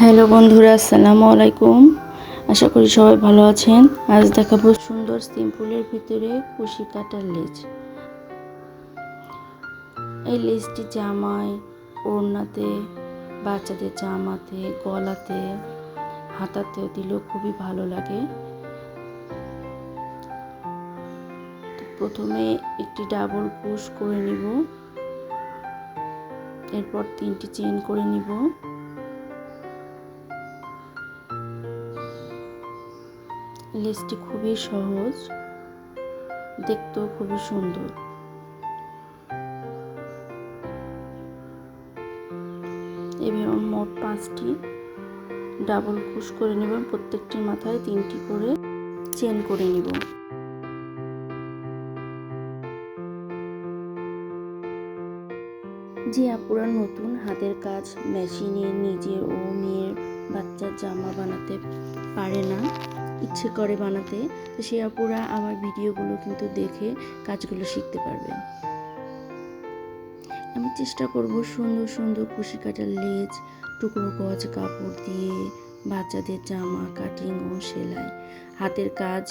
Hello বন্ধুরা, আসসালামু আলাইকুম। আশা করি সবাই ভালো আছেন। আজ দেখাবো সুন্দর সিম্পলের ভিতরে কুশি কাটার লেজ। এই লেজটি জামায়, ওড়নাতে, বাচ্চাদের জামাতে, গলাতে, হাতাতেও দিলেও খুবই ভালো লাগে। প্রথমে একটি ডাবল কুশ করে নিব। এরপর তিনটি চেন করে নিব। লেসটি খুবই সহজ, দেখতেও খুবই সুন্দর। এবার মোট পাঁচটি ডাবল কুশ করে নেব, প্রত্যেকটির মাথায় তিনটি করে চেন করে নিব। যে আপুরা নতুন হাতের কাজ মেশিনে নিজের ও মেয়ের বাচ্চার জামা বানাতে পারে না ইচ্ছে করে বানাতে, তো সেই আপুরা আমার ভিডিওগুলো কিন্তু দেখে কাজগুলো শিখতে পারবে। আমি চেষ্টা করব সুন্দর সুন্দর কুশি কাটার লেজ, টুকরো গজ কাপড় দিয়ে বাচ্চাদের জামা কাটিং ও সেলাই। হাতের কাজ।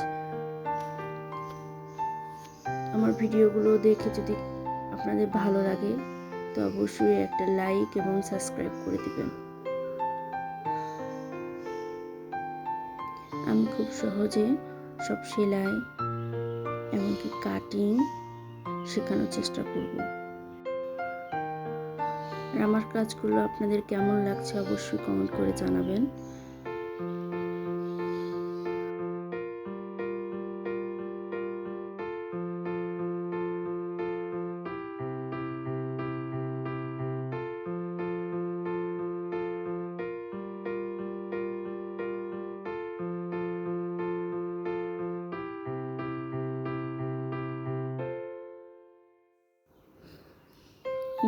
আমার ভিডিওগুলো দেখে যদি আপনাদের ভালো লাগে, তো অবশ্যই একটা লাইক এবং সাবস্ক্রাইব করে দিবেন। আমি খুব সহজে সব সেলাই, এমনকি কাটিং শেখানোর চেষ্টা করব। আমার কাজগুলো আপনাদের কেমন লাগছে অবশ্যই কমেন্ট করে জানাবেন।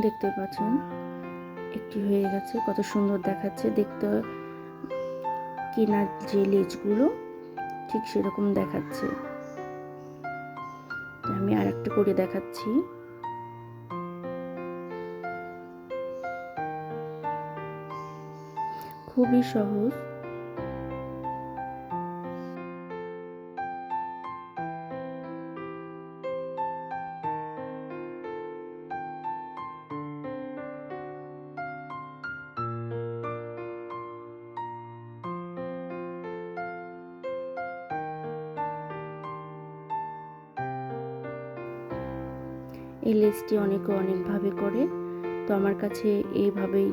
দেখতে পাচ্ছেন। একটি হয়ে গেছে, কত সুন্দর দেখাচ্ছে। দেখতে কেনার যে লেজগুলো, ঠিক সেরকম দেখাচ্ছে। আমি আর একটা করে দেখাচ্ছি। খুবই সহজ। এই লেসটি অনেকে অনেকভাবে করে। তো আমার কাছে এইভাবেই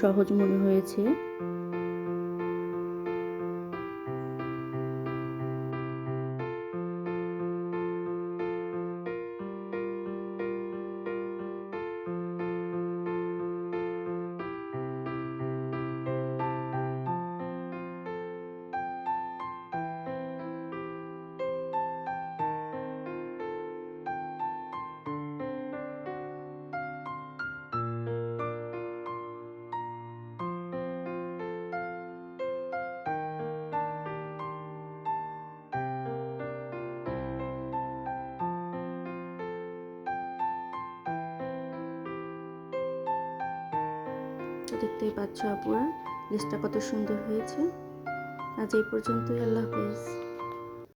সহজ মনে হয়েছে। তো দেখতেই পাচ্ছ আপুরা লিস্টটা কত সুন্দর হয়েছে। আজ এই পর্যন্তই আল্লাহ হাফেজ।